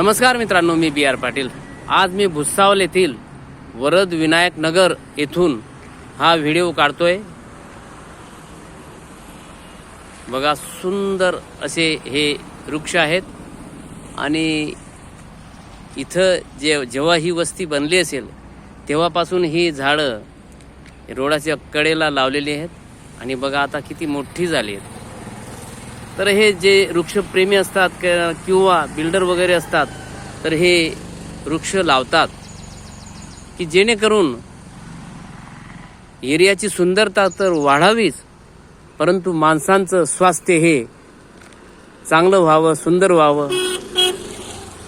नमस्कार मित्रांनो मी बी आर पाटील. आज मी भुसावल येथील वरद विनायक नगर येथून हा व्हिडिओ काढतोय. बघा सुंदर असे हे वृक्ष आहेत. आणि इथं जे जेव्हा ही वस्ती बनली असेल तेव्हापासून ही झाडं रोडाच्या कडेला लावलेली आहेत. आणि बघा आता किती मोठी झाली आहेत. तर हे जे वृक्षप्रेमी असतात क- किंवा बिल्डर वगैरे असतात तर हे वृक्ष लावतात. की जेणेकरून एरियाची सुंदरता तर वाढावीच परंतु माणसांचं स्वास्थ्य हे चांगलं व्हावं सुंदर व्हावं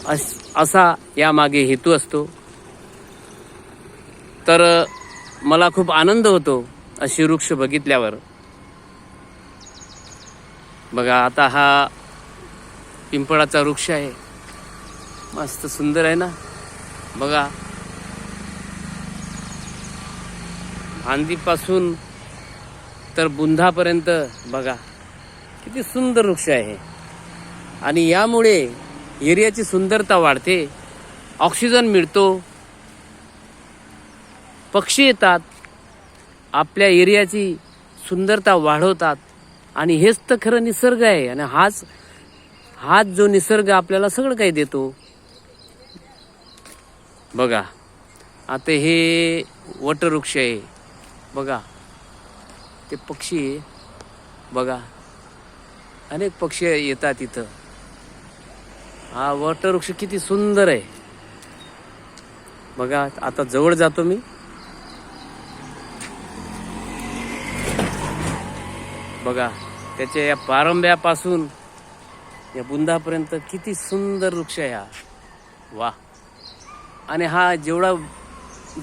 अस- असा यामागे हेतू असतो. तर मला खूप आनंद होतो अशी वृक्ष बघितल्यावर. बघा आता हा पिंपळाचा वृक्ष आहे. मस्त सुंदर आहे ना? बघा. फांदीपासून तर बुंधापर्यंत बघा. किती सुंदर वृक्ष आहे. आणि यामुळे एरियाची सुंदरता वाढते. ऑक्सिजन मिळतो. पक्षी येतात. आपल्या एरियाची सुंदरता वाढवतात. आणि हेच तर खरं निसर्ग आहे. आणि हाच हाच जो निसर्ग आपल्याला सगळं काही देतो. बघा आता हे वटवृक्ष आहे. बघा ते पक्षी आहे. बघा अनेक पक्षी येतात इथं. हा वटवृक्ष किती सुंदर आहे. बघा आता जवळ जातो मी. बघा त्याच्या या पारंब्यापासून या बुंदापर्यंत किती सुंदर वृक्ष आहे हा. वा. आणि हा जेवढा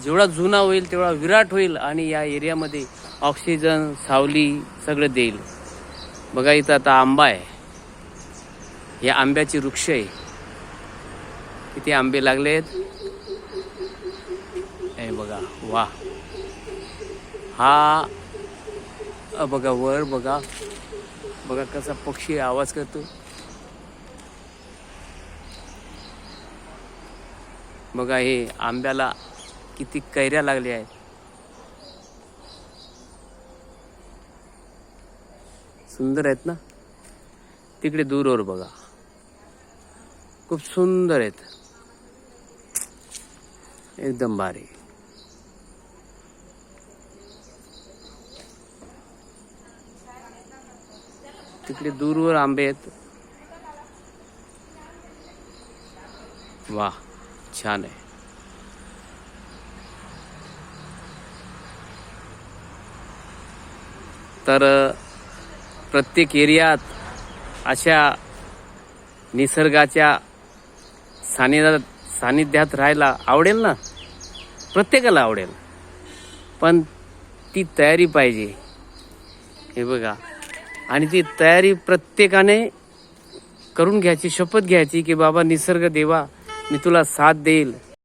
जेवढा जुना होईल तेवढा विराट होईल आणि या एरियामध्ये ऑक्सिजन सावली सगळं देईल. बघा इथं आता आंबा आहे. या आंब्याची वृक्ष आहे. किती आंबे लागले आहेत. हे बघा वा. हा बघा वर बघा. बघा कसा पक्षी आवाज करतो. बघा हे आंब्याला किती कैऱ्या लागल्या आहेत. सुंदर आहेत ना? तिकडे दूरवर बघा. खूप सुंदर आहेत. एकदम भारी. तिकडे दूरवर आंबे आहेत. वा छान आहे. तर प्रत्येक एरियात अशा निसर्गाच्या सानिध्यात सानिध्यात राहायला आवडेल ना? प्रत्येकाला आवडेल. पण ती तयारी पाहिजे. हे बघा. आणि ती तयारी प्रत्येकाने करून घ्यायची शपथ घ्यायची की बाबा निसर्ग देवा मी तुला साथ देईल.